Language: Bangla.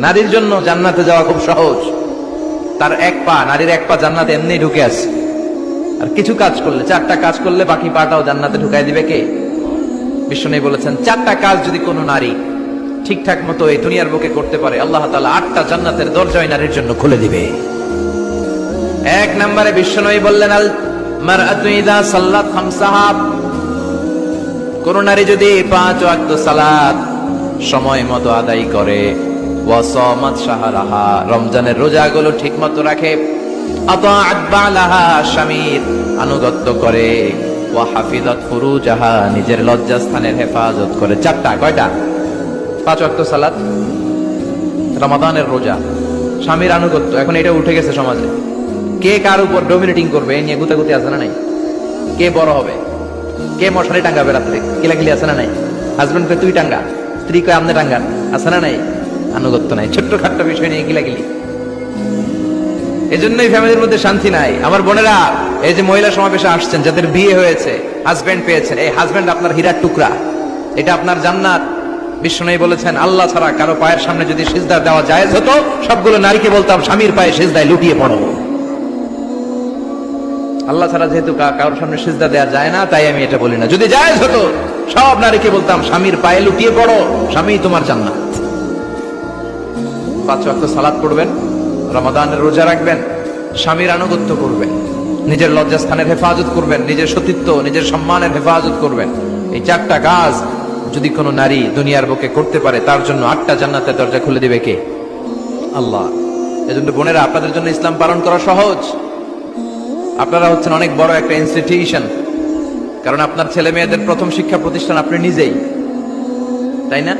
নারীর জন্য জান্নাতে যাওয়া খুব সহজ। তার এক পা, নারীর এক পা জান্নাতে এমনি ঢুকে আছে। আর কিছু কাজ করলে, চারটা কাজ করলে বাকি পাটাও জান্নাতে ঢুকাই দিবে কে? বিষ্ণু বলেছেন, চারটা কাজ যদি কোনো নারী ঠিকঠাক মতো এই দুনিয়ার বুকে করতে পারে, আল্লাহ তালা আটটা জান্নাতের দরজায় নারীর জন্য খুলে দিবে। এক নম্বরে বিশ্বনবী বললেন, আল মারআতু ইযা সাল্লাত খামসাহা। কোন নারী যদি পাঁচ ওয়াক্ত সালাত সময় মতো আদায় করে রমজানের রোজাগুলো ঠিক মতো রাখে স্বামীর আনুগত্য করে। ওয়া হাফিজাত ফুরুজাহা, নিজের হেফাজত করে। চারটা, কয়টা? পাঁচ ওয়াক্ত সালাত। রমাদানের রোজা। স্বামীর আনুগত্য। এখন এটা উঠে গেছে সমাজে। কে কার উপর ডোমিনেটিং করবে এই নিয়ে গুতাগুতি আছে না নাই? কে বড় হবে? কে মশারি টাঙ্গাবে রাত্রে? কিলাকিলি আছে না নাই? হাজবেন্ড কে তুই টাঙ্গা, স্ত্রী কে আমনে টাঙ্গান আছে না নাই? আনুগত্য নাই। ছোট্ট খাট্ট বিষয় নিয়ে কিলাকিলি এজন্যই ফ্যামিলির মধ্যে শান্তি নাই। আমার বোনেরা, এই যে মহিলা সমাবেশে আসছেন, যাদের বিয়ে হয়েছে হাজবেন্ড পেয়েছেন, এই হাজবেন্ড আপনার হীরার টুকরা। এটা আপনার জান্নাত। বিষ্ণু বলেছেন, আল্লাহ ছাড়া কারও পায়ের সামনে যদি সিজদা দেওয়া যায় হতো, সবগুলো নারীকে বলতাম, স্বামীর পায়ে সিজদায় লুটিয়ে পড়ো। আল্লাহ ছাড়া যেহেতু কারোর সামনে সিজদা দেওয়া যায় না, তাই আমি এটা বলি না। যদি জায়েজ হতো, সব নারীকে বলতাম, স্বামীর পায়ে লুটিয়ে পড়ো, স্বামী তোমার জান্নাত। পাঁচ ওয়াক্ত সালাদ পড়বেন, রমাদানের রোজা রাখবেন, স্বামীর আনুগত্য করবেন, নিজের লজ্জাস্থানের হেফাজত করবেন, নিজের সতীত্ব, নিজের সম্মানের হেফাজত করবেন। এই চারটা কাজ যদি কোনো নারী দুনিয়ার বুকে করতে পারে, তার জন্য আটটা জান্নাতের দরজা খুলে দিবে কে? আল্লাহ। এজন্য বোনেরা, আপনাদের জন্য ইসলাম পালন করা সহজ। আপনারা হচ্ছেন অনেক বড় একটা ইনস্টিটিউশন কারণ আপনার ছেলে মেয়েদের প্রথম শিক্ষা প্রতিষ্ঠান আপনি নিজেই। তাই না?